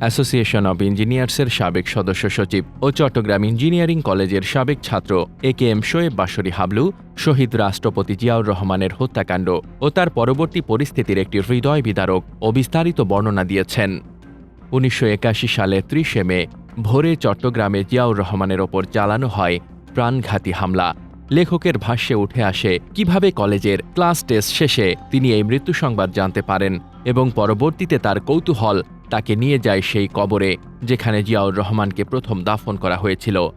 Association of ইঞ্জিনিয়ার্সের সাবেক সদস্য সচিব ও চট্টগ্রাম ইঞ্জিনিয়ারিং কলেজের সাবেক ছাত্র A K M Shoaib Basri Hablu, শহীদ রাষ্ট্রপতি জিয়াউর রহমানের হত্যাকাণ্ড ও তার পরবর্তী পরিস্থিতির একটি হৃদয় বিদারক ও বিস্তারিত বর্ণনা দিয়েছেন। উনিশশো সালে ত্রিশে মে, ভোরে চট্টগ্রামে জিয়াউর রহমানের ওপর চালানো হয় প্রাণঘাতী হামলা। লেখকের ভাষ্যে উঠে আসে, কীভাবে কলেজের ক্লাস টেস্ট শেষে তিনি এই মৃত্যু সংবাদ জানতে পারেন এবং পরবর্তীতে তার কৌতূহল তাকে নিয়ে যায় সেই কবরে, যেখানে জিয়াউর রহমানকে প্রথম দাফন করা হয়েছিল।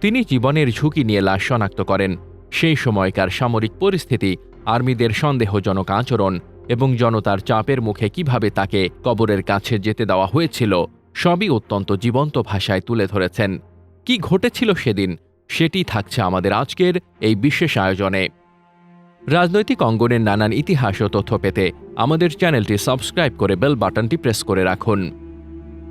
তিনি জীবনের ঝুঁকি নিয়ে লাশ শনাক্ত করেন। সেই সময়কার সামরিক পরিস্থিতি, আর্মিদের সন্দেহজনক আচরণ এবং জনতার চাপের মুখে কীভাবে তাকে কবরের কাছে যেতে দেওয়া হয়েছিল, সবই অত্যন্ত জীবন্ত ভাষায় তুলে ধরেছেন। কি ঘটেছিল সেদিন, সেটি থাকছে আমাদের আজকের এই বিশেষ আয়োজনে। রাজনৈতিক অঙ্গনের নানান ইতিহাস ও তথ্য পেতে আমাদের চ্যানেলটি সাবস্ক্রাইব করে বেল বাটনটি প্রেস করে রাখুন।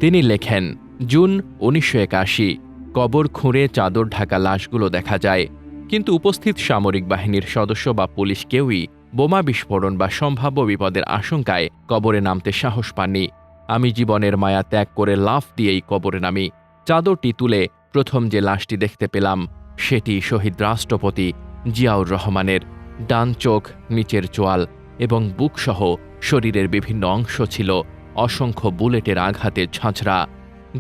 তিনি লেখেন, জুন উনিশশো একাশি, কবর খুঁড়ে চাদর ঢাকা লাশগুলো দেখা যায়, কিন্তু উপস্থিত সামরিক বাহিনীর সদস্য বা পুলিশ কেউই বোমা বিস্ফোরণ বা সম্ভাব্য বিপদের আশঙ্কায় কবরে নামতে সাহস পাননি। আমি জীবনের মায়া ত্যাগ করে লাফ দিয়েই কবরে নামি। চাদরটি তুলে প্রথম যে লাশটি দেখতে পেলাম, সেটি শহীদ রাষ্ট্রপতি জিয়াউর রহমানের। ডান চোখ, নিচের চোয়াল এবং বুকসহ শরীরের বিভিন্ন অংশ ছিল অসংখ্য বুলেটের আঘাতে ঝাঁঝরা।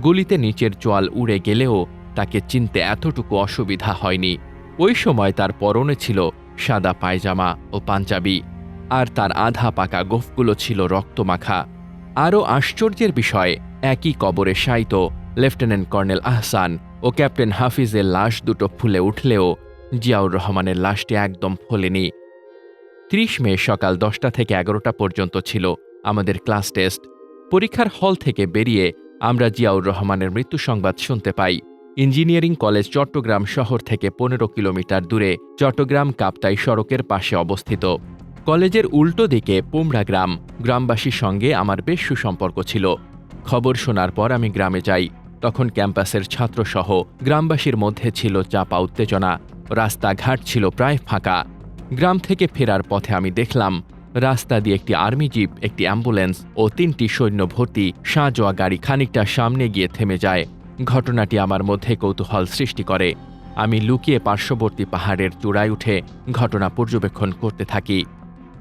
গুলিতে নিচের চোয়াল উড়ে গেলেও তাকে চিনতে এতটুকু অসুবিধা হয়নি। ওই সময় তার পরনে ছিল সাদা পায়জামা ও পাঞ্জাবি আর তার আধা পাকা গোফগুলো ছিল রক্তমাখা। আরও আশ্চর্যের বিষয়, একই কবরে শায়িত লেফটেন্যান্ট কর্নেল আহসান ও ক্যাপ্টেন হাফিজের লাশ দুটো ফুলে উঠলেও জিয়াউর রহমানের লাশটি একদম ফোলেনি। ত্রিশ মে সকাল দশটা থেকে এগারোটা পর্যন্ত ছিল আমাদের ক্লাস টেস্ট। পরীক্ষার হল থেকে বেরিয়ে আমরা জিয়াউর রহমানের মৃত্যু সংবাদ শুনতে পাই। ইঞ্জিনিয়ারিং কলেজ চট্টগ্রাম শহর থেকে পনেরো কিলোমিটার দূরে চট্টগ্রাম কাপ্তাই সড়কের পাশে অবস্থিত। কলেজের উল্টো দিকে পোমরা গ্রাম, গ্রামবাসীর সঙ্গে আমার বেশ সুসম্পর্ক ছিল। খবর শোনার পর আমি গ্রামে যাই। তখন ক্যাম্পাসের ছাত্রসহ গ্রামবাসীর মধ্যে ছিল চাপা উত্তেজনা। রাস্তাঘাট ছিল প্রায় ফাঁকা। গ্রাম থেকে ফেরার পথে আমি দেখলাম, রাস্তা দিয়ে একটি আর্মি জিপ, একটি অ্যাম্বুলেন্স ও তিনটি সৈন্য ভর্তি সাঁজোয়া গাড়ি খানিকটা সামনে গিয়ে থেমে যায়। ঘটনাটি আমার মধ্যে কৌতূহল সৃষ্টি করে। আমি লুকিয়ে পার্শ্ববর্তী পাহাড়ের চূড়ায় উঠে ঘটনা পর্যবেক্ষণ করতে থাকি।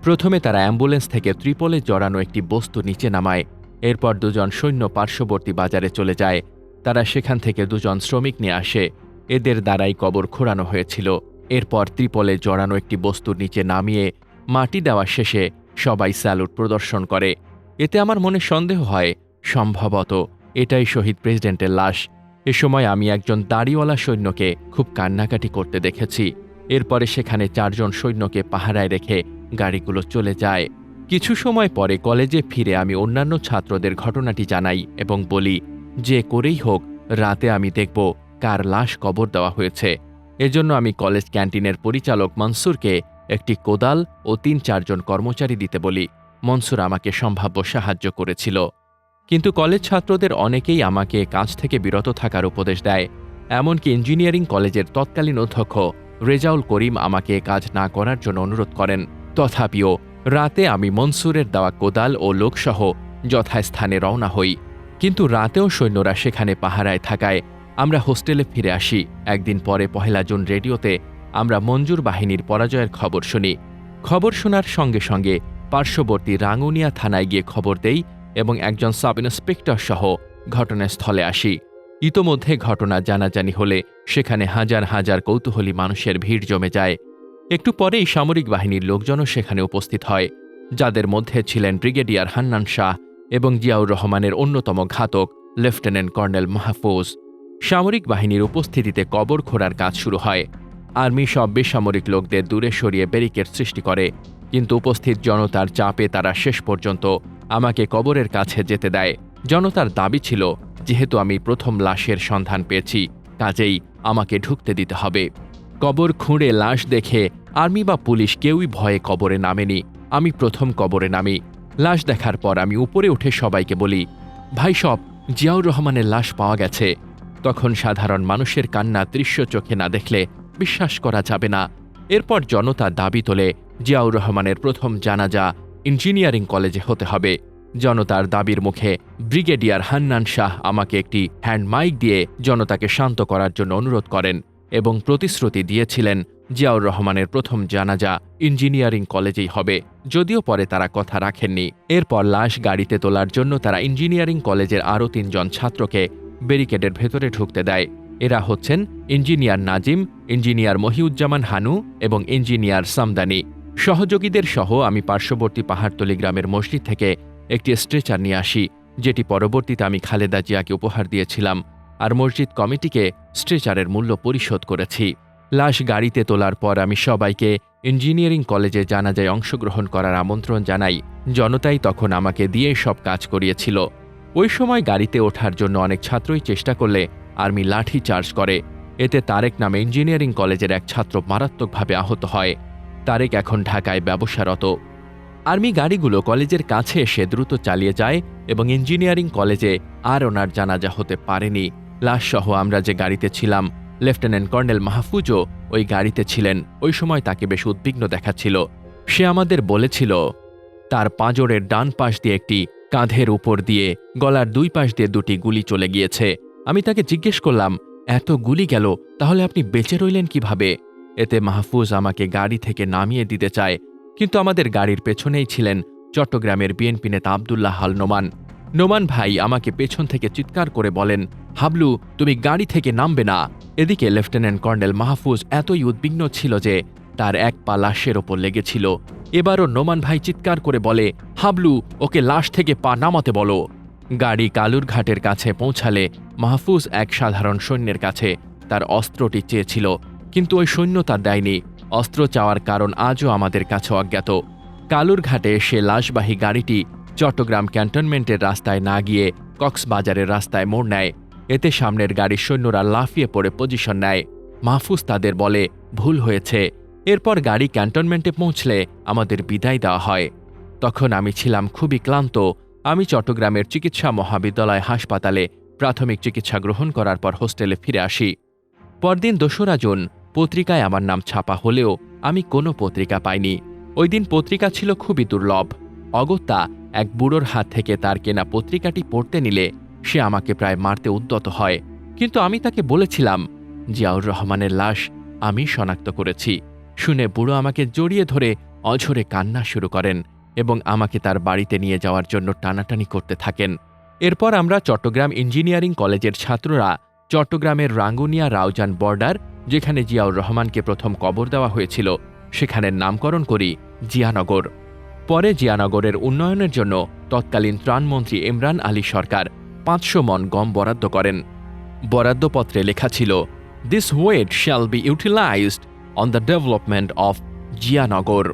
প্রথমে তারা অ্যাম্বুলেন্স থেকে ত্রিপলে জড়ানো একটি বস্তু নিচে নামায়। এরপর দুজন সৈন্য পার্শ্ববর্তী বাজারে চলে যায়। তারা সেখান থেকে দুজন শ্রমিক নিয়ে আসে। এদের দ্বারাই কবর খোঁড়ানো হয়েছিল। এরপর ত্রিপলে জড়ানো একটি বস্তুর নিচে নামিয়ে মাটি দেওয়া শেষে সবাই স্যালুট প্রদর্শন করে। এতে আমার মনে সন্দেহ হয়, সম্ভবত এটাই শহীদ প্রেসিডেন্টের লাশ। এ সময় আমি একজন দাড়িওয়ালা সৈন্যকে খুব কান্নাকাটি করতে দেখেছি। এরপরে সেখানে চারজন সৈন্যকে পাহারায় রেখে গাড়িগুলো চলে যায়। কিছু সময় পরে কলেজে ফিরে আমি অন্যান্য ছাত্রদের ঘটনাটি জানাই এবং বলি, যে করেই হোক, রাতে আমি দেখব কার লাশ কবর দেওয়া হয়েছে। এজন্য আমি কলেজ ক্যান্টিনের পরিচালক মনসুরকে একটি কোদাল ও তিন চারজন কর্মচারী দিতে বলি। মনসুর আমাকে সম্ভাব্য সাহায্য করেছিল। কিন্তু কলেজ ছাত্রদের অনেকেই আমাকে কাজ থেকে বিরত থাকার উপদেশ দেয়। এমনকি ইঞ্জিনিয়ারিং কলেজের তৎকালীন অধ্যক্ষ রেজাউল করিম আমাকে কাজ না করার জন্য অনুরোধ করেন। তথাপিও রাতে আমি মনসুরের দেওয়া কোদাল ও লোকসহ যথাস্থানে রওনা হই। কিন্তু রাতেও সৈন্যরা সেখানে পাহারায় থাকায় আমরা হোস্টেলে ফিরে আসি। একদিন পরে পহেলা জুন রেডিওতে আমরা মঞ্জুর বাহিনীর পরাজয়ের খবর শুনি। খবর শোনার সঙ্গে সঙ্গে পার্শ্ববর্তী রাঙ্গুনিয়া থানায় গিয়ে খবর দেই এবং একজন সাব ইন্সপেক্টর সহ ঘটনাস্থলে আসি। ইতোমধ্যে ঘটনা জানাজানি হলে সেখানে হাজার হাজার কৌতূহলী মানুষের ভিড় জমে যায়। একটু পরেই সামরিক বাহিনীর লোকজনও সেখানে উপস্থিত হয়, যাদের মধ্যে ছিলেন ব্রিগেডিয়ার হান্নান শাহ এবং জিয়াউর রহমানের অন্যতম ঘাতক, লেফটেন্যান্ট কর্নেল মাহফুজ। সামরিক বাহিনীর উপস্থিতিতে কবর খোঁড়ার কাজ শুরু হয়। আর্মি সব বেসামরিক লোকদের দূরে সরিয়ে ব্যারিকেড সৃষ্টি করে। কিন্তু উপস্থিত জনতার চাপে তারা শেষ পর্যন্ত আমাকে কবরের কাছে যেতে দেয়। জনতার দাবি ছিল, যেহেতু আমি প্রথম লাশের সন্ধান পেয়েছি, কাজেই আমাকে ঢুকতে দিতে হবে। কবর খুঁড়ে লাশ দেখে আর্মি বা পুলিশ কেউই ভয়ে কবরে নামেনি। আমি প্রথম কবরে নামি। লাশ দেখার পর আমি উপরে উঠে সবাইকে বলি, ভাই সব, জিয়াউর রহমানের লাশ পাওয়া গেছে। তখন সাধারণ মানুষের কান্না দৃশ্য চোখে না দেখলে বিশ্বাস করা যাবে না। এরপর জনতা দাবি তোলে, জিয়াউর রহমানের প্রথম জানাজা ইঞ্জিনিয়ারিং কলেজে হতে হবে। জনতার দাবির মুখে ব্রিগেডিয়ার হান্নান শাহ আমাকে একটি হ্যান্ড মাইক দিয়ে জনতাকে শান্ত করার জন্য অনুরোধ করেন এবং প্রতিশ্রুতি দিয়েছিলেন, জিয়াউর রহমানের প্রথম জানাজা ইঞ্জিনিয়ারিং কলেজেই হবে, যদিও পরে তারা কথা রাখেননি। এরপর লাশ গাড়িতে তোলার জন্য তারা ইঞ্জিনিয়ারিং কলেজের আরও তিনজন ছাত্রকে ব্যারিকেডের ভেতরে ঢুকতে দেয়। এরা হচ্ছেন ইঞ্জিনিয়ার নাজিম, ইঞ্জিনিয়ার মহিউজ্জামান হানু এবং ইঞ্জিনিয়ার সামদানি। সহযোগীদের সহ আমি পার্শ্ববর্তী পাহাড়তলি গ্রামের মসজিদ থেকে একটি স্ট্রেচার নিয়ে আসি, যেটি পরবর্তীতে আমি খালেদা জিয়াকে উপহার দিয়েছিলাম আর মসজিদ কমিটিকে স্ট্রেচারের মূল্য পরিশোধ করেছি। লাশ গাড়িতে তোলার পর আমি সবাইকে ইঞ্জিনিয়ারিং কলেজে জানাজায় অংশগ্রহণ করার আমন্ত্রণ জানাই। জনতাই তখন আমাকে দিয়ে সব কাজ করিয়েছিল। ওই সময় গাড়িতে ওঠার জন্য অনেক ছাত্রই চেষ্টা করলে আর্মি লাঠি চার্জ করে। এতে তারেক নামে ইঞ্জিনিয়ারিং কলেজের এক ছাত্র মারাত্মকভাবে আহত হয়। তারেক এখন ঢাকায় ব্যবসারত। আর্মি গাড়িগুলো কলেজের কাছে এসে দ্রুত চালিয়ে যায় এবং ইঞ্জিনিয়ারিং কলেজে আর ওনার জানাজা হতে পারেনি। লাশসহ আমরা যে গাড়িতে ছিলাম, লেফটেন্যান্ট কর্নেল মাহফুজও ওই গাড়িতে ছিলেন। ওই সময় তাকে বেশ উদ্বিগ্ন দেখাচ্ছিল। সে আমাদের বলেছিল, তার পাঁজরের ডান পাশ দিয়ে একটি কাঁধের উপর দিয়ে গলার দুই পাশ দিয়ে দুটি গুলি চলে গিয়েছে। আমি তাকে জিজ্ঞেস করলাম, এত গুলি গেল, তাহলে আপনি বেঁচে রইলেন কীভাবে? এতে মাহফুজ আমাকে গাড়ি থেকে নামিয়ে দিতে চায়, কিন্তু আমাদের গাড়ির পেছনেই ছিলেন চট্টগ্রামের বিএনপি নেতা আবদুল্লাহ হাল নোমান। নোমান ভাই আমাকে পেছন থেকে চিৎকার করে বলেন, হাবলু, তুমি গাড়ি থেকে নামবে না। এদিকে লেফটেন্যান্ট কর্নেল মাহফুজ এতই উদ্বিগ্ন ছিল যে তার এক পা লাশের ওপর লেগেছিল। এবারও নোমান ভাই চিৎকার করে বলে, হাবলু, ওকে লাশ থেকে পা নামাতে বলো। গাড়ি কালুরঘাটের কাছে পৌঁছালে মাহফুজ এক সাধারণ সৈন্যের কাছে তার অস্ত্রটি চেয়েছিল, কিন্তু ওই সৈন্য তার দেয়নি। অস্ত্র চাওয়ার কারণ আজও আমাদের কাছে অজ্ঞাত। কালুরঘাটে সে লাশবাহী গাড়িটি চট্টগ্রাম ক্যান্টনমেন্টের রাস্তায় না গিয়ে কক্সবাজারের রাস্তায় মোড় নেয়। এতে সামনের গাড়ির সৈন্যরা লাফিয়ে পড়ে পজিশন নেয়। মাহফুজ তাদের বলে, ভুল হয়েছে। এরপর গাড়ি ক্যান্টনমেন্টে পৌঁছলে আমাদের বিদায় দেওয়া হয়। তখন আমি ছিলাম খুবই ক্লান্ত। আমি চট্টগ্রামের চিকিৎসা মহাবিদ্যালয় হাসপাতালে প্রাথমিক চিকিৎসা গ্রহণ করার পর হোস্টেলে ফিরে আসি। পরদিন দোসরা জুন, পত্রিকায় আমার নাম ছাপা হলেও আমি কোনো পত্রিকা পাইনি। ওই দিন পত্রিকা ছিল খুবই দুর্লভ। অগত্যা এক বুড়োর হাত থেকে তার কেনা পত্রিকাটি পড়তে নিলে সে আমাকে প্রায় মারতে উদ্যত হয়। কিন্তু আমি তাকে বলেছিলাম, জিয়াউর রহমানের লাশ আমি শনাক্ত করেছি। শুনে বুড়ো আমাকে জড়িয়ে ধরে অঝরে কান্না শুরু করেন এবং আমাকে তার বাড়িতে নিয়ে যাওয়ার জন্য টানাটানি করতে থাকেন। এরপর আমরা চট্টগ্রাম ইঞ্জিনিয়ারিং কলেজের ছাত্ররা চট্টগ্রামের রাঙ্গুনিয়া রাউজান বর্ডার, যেখানে জিয়াউর রহমানকে প্রথম কবর দেওয়া হয়েছিল, সেখানের নামকরণ করি জিয়ানগর। পরে জিয়ানগরের উন্নয়নের জন্য তৎকালীন ত্রাণমন্ত্রী ইমরান আলী সরকার পাঁচশো মন গম বরাদ্দ করেন। বরাদ্দপত্রে লেখা ছিল this weight shall be utilised on the development of Zianagar